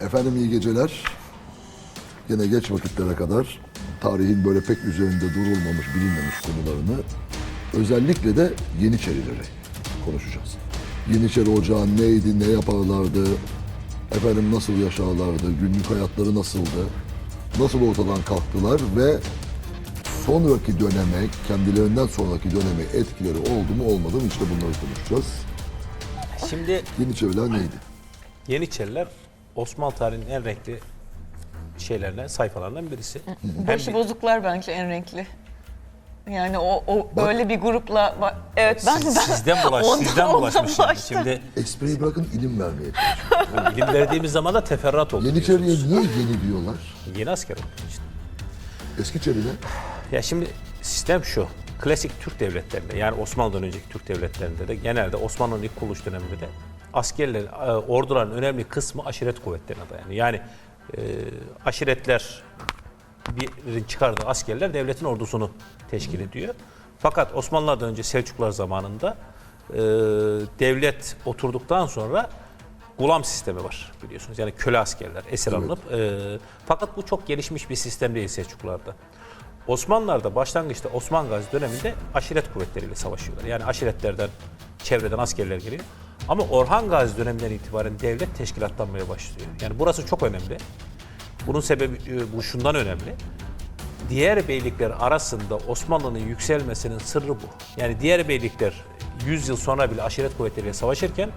Efendim iyi geceler. Yine geç vakitlere kadar tarihin böyle pek üzerinde durulmamış, bilinmemiş konularını özellikle de Yeniçerileri konuşacağız. Yeniçeri Ocağı neydi, ne yaparlardı, efendim nasıl yaşarlardı, günlük hayatları nasıldı, nasıl ortadan kalktılar ve sonraki döneme, kendilerinden sonraki döneme etkileri oldu mu olmadı mı işte bunları konuşacağız. Şimdi Yeniçeriler neydi? Yeniçeriler Osmanlı tarihinin en renkli şeylerine, sayfalarından birisi. Hem Başı bir- bozuklar bence en renkli. Yani o, o böyle bir grupla ba- evet ben siz- ben sizden bulaş, ondan- sizden ondan bulaşmış şimdi. Espriyi bırakın ilim vermeye çalışın. ilim verdiğimiz zaman da teferruat oldu. Yeniçeriye biliyorsunuz. niye yeni diyorlar? Yeni asker oldu işte. Eskiçeriler Ya şimdi sistem şu. Klasik Türk devletlerinde yani Osmanlı'dan önceki Türk devletlerinde de genelde Osmanlı'nın ilk kuruluş döneminde de askerler, e, orduların önemli kısmı aşiret kuvvetlerine dayanıyor. Yani e, aşiretler birin çıkardığı askerler devletin ordusunu teşkil ediyor. Fakat Osmanlılardan önce Selçuklular zamanında e, devlet oturduktan sonra gulam sistemi var biliyorsunuz. Yani köle askerler esir alınıp e, fakat bu çok gelişmiş bir sistem değil Selçuklularda. Osmanlılar'da başlangıçta Osman Gazi döneminde aşiret kuvvetleriyle savaşıyorlar. Yani aşiretlerden, çevreden askerler geliyor. Ama Orhan Gazi döneminden itibaren devlet teşkilatlanmaya başlıyor. Yani burası çok önemli. Bunun sebebi e, bu şundan önemli. Diğer beylikler arasında Osmanlı'nın yükselmesinin sırrı bu. Yani diğer beylikler 100 yıl sonra bile aşiret kuvvetleriyle savaşırken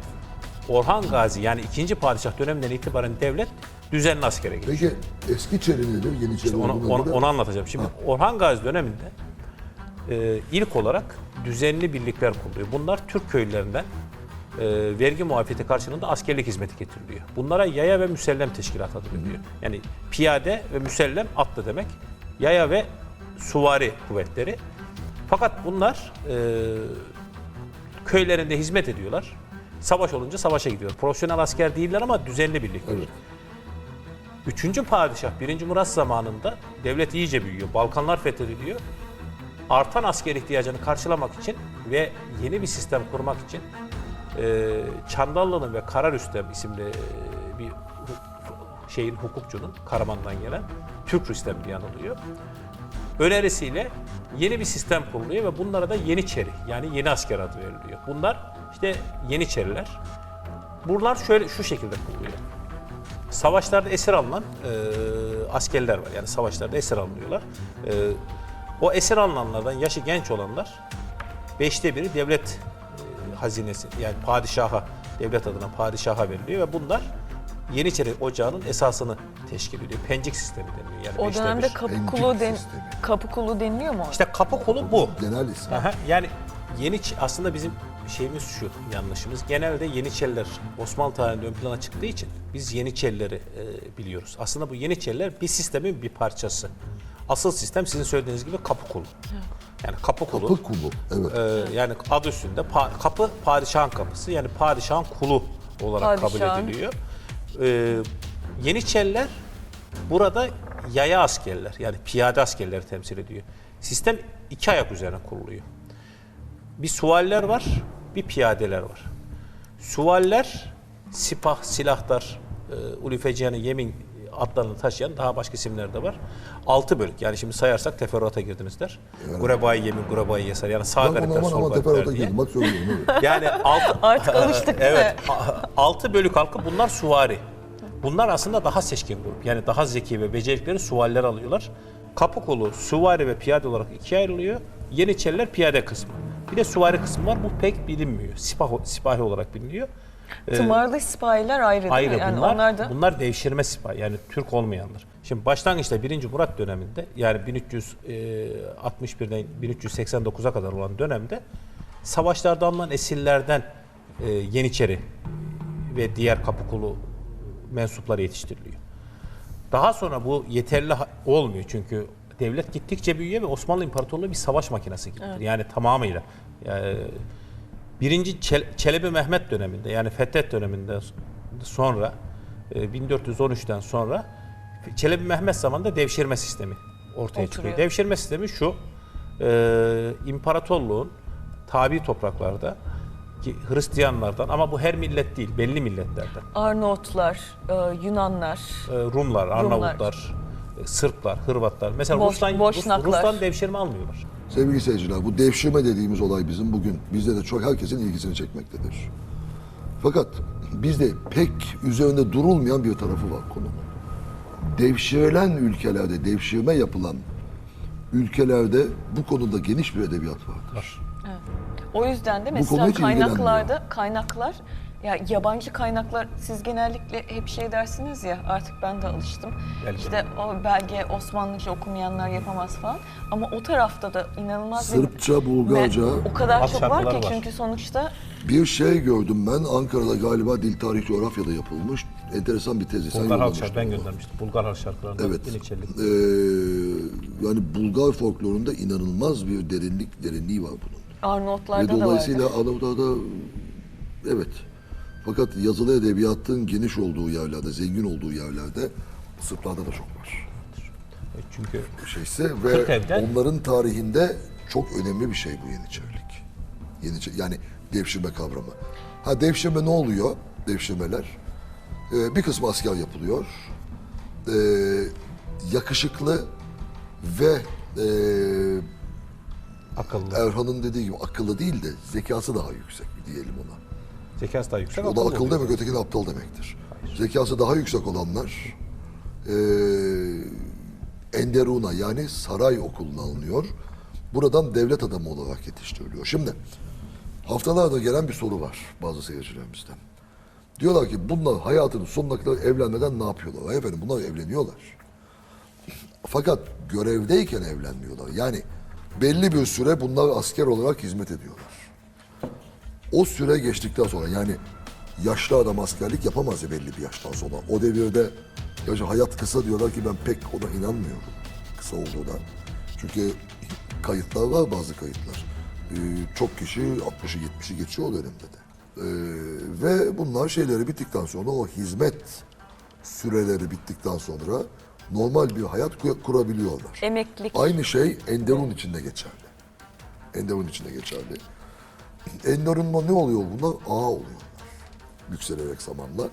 Orhan Gazi yani ikinci padişah döneminden itibaren devlet düzenli askere geçiyor. Peki Eskiçeri nedir? Yeniçeri Onu, olduğuna onu, göre- onu anlatacağım. Şimdi Orhan Gazi döneminde e, ilk olarak düzenli birlikler kuruluyor. Bunlar Türk köylülerinden e, vergi muafiyeti karşılığında askerlik hizmeti getiriliyor. Bunlara yaya ve müsellem teşkilatı adı veriliyor. Yani piyade ve müsellem atlı demek. Yaya ve suvari kuvvetleri. Fakat bunlar e, köylerinde hizmet ediyorlar. Savaş olunca savaşa gidiyor. Profesyonel asker değiller ama düzenli birlikler. Evet. Üçüncü padişah 1. Murat zamanında devlet iyice büyüyor. Balkanlar fethediliyor. Artan asker ihtiyacını karşılamak için ve yeni bir sistem kurmak için e, Çandallı'nın ve Kararüstem isimli e, bir şeyin hukukçunun Karaman'dan gelen Türk Rüstem diye anılıyor. Önerisiyle yeni bir sistem kuruluyor ve bunlara da Yeniçeri yani yeni asker adı veriliyor. Bunlar işte Yeniçeriler. Bunlar şöyle şu şekilde kuruluyor savaşlarda esir alınan e, askerler var. Yani savaşlarda esir alınıyorlar. E, o esir alınanlardan yaşı genç olanlar beşte biri devlet hazinesi yani padişaha, devlet adına padişaha veriliyor ve bunlar Yeniçeri Ocağı'nın esasını teşkil ediyor. Pencik sistemi deniyor. Yani O dönemde bir. kapı den sistemi. kapı kulu deniliyor mu? İşte kapı kolu bu. Genel isim. Aha, yani yeni aslında bizim şeyimiz şu yanlışımız. Genelde Yeniçeriler Osmanlı tarihinde ön plana çıktığı için biz Yeniçerileri e, biliyoruz. Aslında bu Yeniçeriler bir sistemin bir parçası. Asıl sistem sizin söylediğiniz gibi kapı kulu. Yani kapı kulu. Kapı kulu. Evet. e, yani adı üstünde pa- kapı padişahın kapısı yani padişahın kulu olarak Padişahın. kabul ediliyor. E, Yeniçeriler burada yaya askerler yani piyade askerleri temsil ediyor. Sistem iki ayak üzerine kuruluyor. Bir suvaller var, bir piyadeler var. Suvaller sipah, silahtar, e, ulufeciyanı, yemin adlarını taşıyan daha başka isimler de var. Altı bölük yani şimdi sayarsak teferruata girdiniz der. Gurebayı yemin, gurebayı yesar yani sağ Bak garipler, sol garipler diye. girdim. Bak söylüyorum. Evet. Yani altı, Artık alıştık evet, altı bölük halkı bunlar suvari. Bunlar aslında daha seçkin grup. Yani daha zeki ve becerikleri suvariler alıyorlar. Kapı kolu, suvari ve piyade olarak ikiye ayrılıyor. Yeniçeriler piyade kısmı. Bir de suvari kısmı var. Bu pek bilinmiyor. Sipah, sipahi olarak biliniyor. Tımarlı sipahiler ayrı değil Ayrı mi? Yani bunlar. onlar da Bunlar devşirme sipahi yani Türk olmayanlar. Şimdi başlangıçta 1. Murat döneminde yani 1361'den 1389'a kadar olan dönemde savaşlarda alınan esirlerden e, Yeniçeri ve diğer kapı kulu mensupları yetiştiriliyor. Daha sonra bu yeterli olmuyor çünkü devlet gittikçe büyüyor ve Osmanlı İmparatorluğu bir savaş makinesi gibidir. Yani tamamıyla. Yani birinci Çel- Çelebi Mehmet döneminde yani Fethet döneminde sonra e, 1413'ten sonra Çelebi Mehmet zamanında devşirme sistemi ortaya çıkıyor. Oturuyor. Devşirme sistemi şu. E, imparatorluğun tabi topraklarda ki Hristiyanlardan ama bu her millet değil, belli milletlerden. Arnavutlar, e, Yunanlar, Rumlar, Arnavutlar, e, Sırplar, Hırvatlar. Mesela Boş- Rus'tan, Rus, Boşnaklar. Rus'tan devşirme almıyorlar. Sevgili seyirciler bu devşirme dediğimiz olay bizim bugün bizde de çok herkesin ilgisini çekmektedir. Fakat bizde pek üzerinde durulmayan bir tarafı var konunun. Devşirilen ülkelerde, devşirme yapılan ülkelerde bu konuda geniş bir edebiyat vardır. Var. O yüzden de konu mesela hiç ilgilenmiyor. kaynaklarda kaynaklar ya yabancı kaynaklar siz genellikle hep şey dersiniz ya artık ben de alıştım. Belge. İşte o belge Osmanlıca okumayanlar yapamaz falan. Ama o tarafta da inanılmaz bir- Sırpça, Bulgarca Ve o kadar çok var ki var. çünkü sonuçta bir şey gördüm ben Ankara'da galiba dil tarih coğrafyada yapılmış. Enteresan bir tezi. Sen Bulgar halk şarkı ben göndermiştim. Bulgar halk şarkılarından Evet. Ee, yani Bulgar folklorunda inanılmaz bir derinlik, derinliği var bunun. Ve Arnavutlarda da dolayısıyla vardı. Anadolu'da evet. Fakat yazılı edebiyatın geniş olduğu yerlerde, zengin olduğu yerlerde Sırplarda da çok var. E, Çünkü Şeyse ve evden- onların tarihinde çok önemli bir şey bu Yeniçerilik. Yeniçer, yani devşirme kavramı. Ha devşirme ne oluyor? Devşirmeler. Ee, bir kısmı asker yapılıyor. Ee, yakışıklı ve ee, akıllı. Erhan'ın dediği gibi akıllı değil de zekası daha yüksek diyelim ona. Zekası daha yüksek. O da akıl oluyor. demek, ötekine aptal demektir. Zekası daha yüksek olanlar eee Enderun'a yani saray okuluna alınıyor. Buradan devlet adamı olarak yetiştiriliyor. Şimdi haftalarda gelen bir soru var bazı seyircilerimizden. Diyorlar ki bunlar hayatının sonuna kadar evlenmeden ne yapıyorlar? Ay efendim bunlar evleniyorlar. Fakat görevdeyken evlenmiyorlar. Yani belli bir süre bunlar asker olarak hizmet ediyorlar. O süre geçtikten sonra yani yaşlı adam askerlik yapamaz ya belli bir yaştan sonra. O devirde ya hayat kısa diyorlar ki ben pek ona inanmıyorum kısa olduğuna. Çünkü kayıtlar var bazı kayıtlar. Ee, çok kişi 60'ı 70'i geçiyor o dönemde de. Ee, ve bunlar şeyleri bittikten sonra o hizmet süreleri bittikten sonra normal bir hayat ku- kurabiliyorlar. Emeklilik. Aynı şey Enderun içinde geçerli. Enderun içinde geçerli. Enderun'da ne oluyor bunlar? Ağa oluyorlar. Yükselerek zamanla.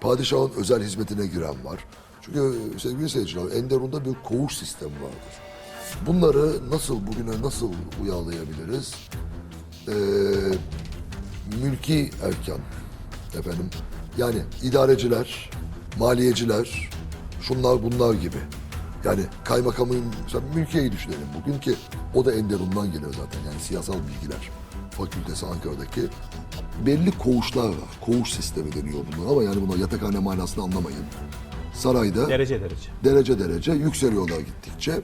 Padişahın özel hizmetine giren var. Çünkü sevgili seyirciler Enderun'da bir koğuş sistemi vardır. Bunları nasıl bugüne nasıl uyarlayabiliriz? Ee, mülki erkan efendim. Yani idareciler, maliyeciler, şunlar bunlar gibi. Yani kaymakamın, mesela mülkiyeyi düşünelim bugün ki o da Enderun'dan geliyor zaten. Yani siyasal bilgiler fakültesi Ankara'daki belli koğuşlar var. Koğuş sistemi deniyor bunlar ama yani buna yatakhane manasını anlamayın. Sarayda Derece derece. derece derece yükseliyorlar gittikçe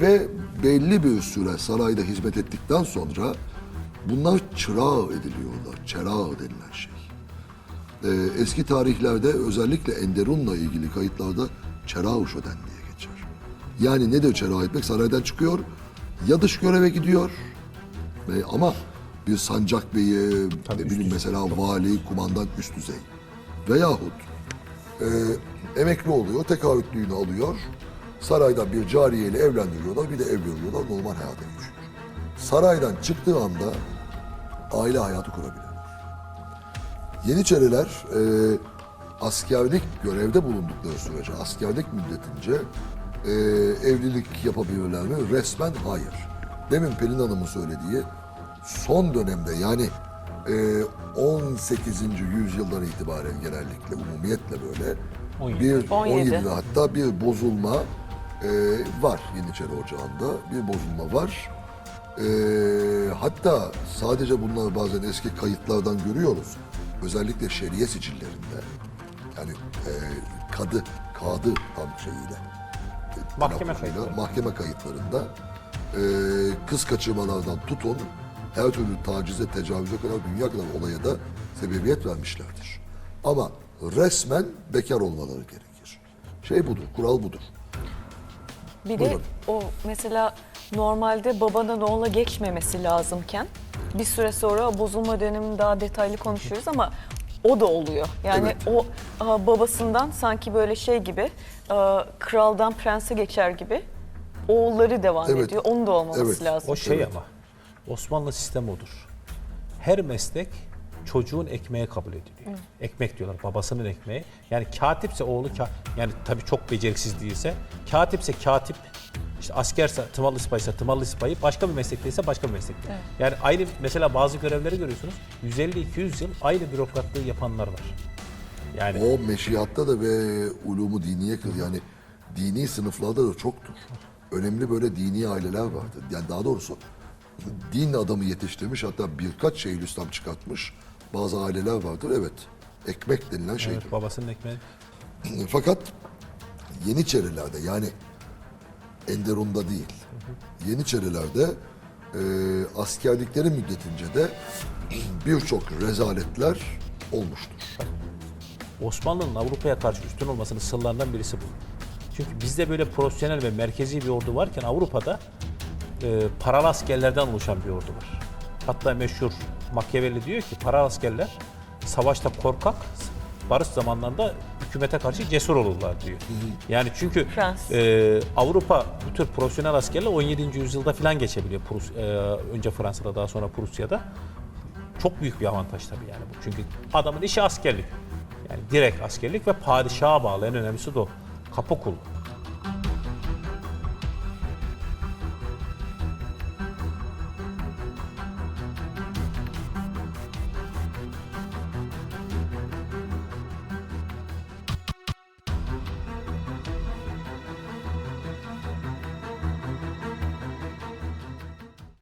ve belli bir süre sarayda hizmet ettikten sonra bunlar çırağı ediliyorlar. Çırağı denilen şey. Ee, eski tarihlerde özellikle Enderun'la ilgili kayıtlarda çırağı şöden diye geçer. Yani nedir çırağı etmek? Saraydan çıkıyor ya dış göreve gidiyor ve ama bir sancak beyi, ne bileyim mesela vali, kumandan üst düzey veyahut e, emekli oluyor, tekaütlüğünü alıyor. Saraydan bir cariyeyle evlendiriyorlar, bir de ev veriyorlar, normal hayata geçiyor. Saraydan çıktığı anda aile hayatı kurabiliyorlar. Yeniçeriler e, askerlik görevde bulundukları sürece, askerlik müddetince e, evlilik yapabilirler mi? Resmen hayır. Demin Pelin Hanım'ın söylediği son dönemde yani e, 18. yüzyıldan itibaren genellikle umumiyetle böyle 17. bir 17. 17'de hatta bir bozulma e, var Yeniçeri Ocağı'nda bir bozulma var. E, hatta sadece bunlar bazen eski kayıtlardan görüyoruz. Özellikle şeriye sicillerinde yani e, kadı, kadı tam şeyiyle e, Mahkeme kayıtları. mahkeme kayıtlarında e, kız kaçırmalardan tutun her türlü tacize, tecavüze kadar dünya kadar olaya da sebebiyet vermişlerdir. Ama resmen bekar olmaları gerekir. Şey budur, kural budur. Bir de Buyurun. o mesela normalde babadan oğula geçmemesi lazımken bir süre sonra bozulma dönemini daha detaylı konuşuyoruz ama o da oluyor. Yani Evet. o a, babasından sanki böyle şey gibi a, kraldan prense geçer gibi oğulları devam Evet. ediyor. Onun da olmaması Evet. lazım. O şey Evet. ama Osmanlı sistemi odur. Her meslek çocuğun ekmeği kabul ediliyor. Ekmek diyorlar babasının ekmeği. Yani katipse oğlu ka- yani tabii çok beceriksiz değilse katipse katip işte askerse tımalı sipahi tımalı sipahi başka bir meslekteyse başka bir meslekte. Yani aynı mesela bazı görevleri görüyorsunuz 150-200 yıl aynı bürokratlığı yapanlar var. Yani O meşiyatta da ve ulumu diniye kıl yani dini sınıflarda da çoktur. Önemli böyle dini aileler vardır. Yani daha doğrusu din adamı yetiştirmiş hatta birkaç Şeyhülislam çıkartmış bazı aileler vardır. Evet. Ekmek denilen şeydir. evet, babasının ekmeği Fakat Yeniçerilerde yani Enderun'da değil. Yeniçerilerde e, askerlikleri müddetince de birçok rezaletler olmuştur. Osmanlı'nın Avrupa'ya karşı üstün olmasının sırlarından birisi bu. Çünkü bizde böyle profesyonel ve merkezi bir ordu varken Avrupa'da e, paralı askerlerden oluşan bir ordu var. Hatta meşhur Machiavelli diyor ki paralı askerler savaşta korkak, barış zamanlarında hükümete karşı cesur olurlar diyor. Yani çünkü e, Avrupa bu tür profesyonel askerler 17. yüzyılda falan geçebiliyor. Prus, e, önce Fransa'da daha sonra Prusya'da. Çok büyük bir avantaj tabii yani bu. Çünkü adamın işi askerlik. Yani direkt askerlik ve padişaha bağlı en önemlisi de o. Kapı kul.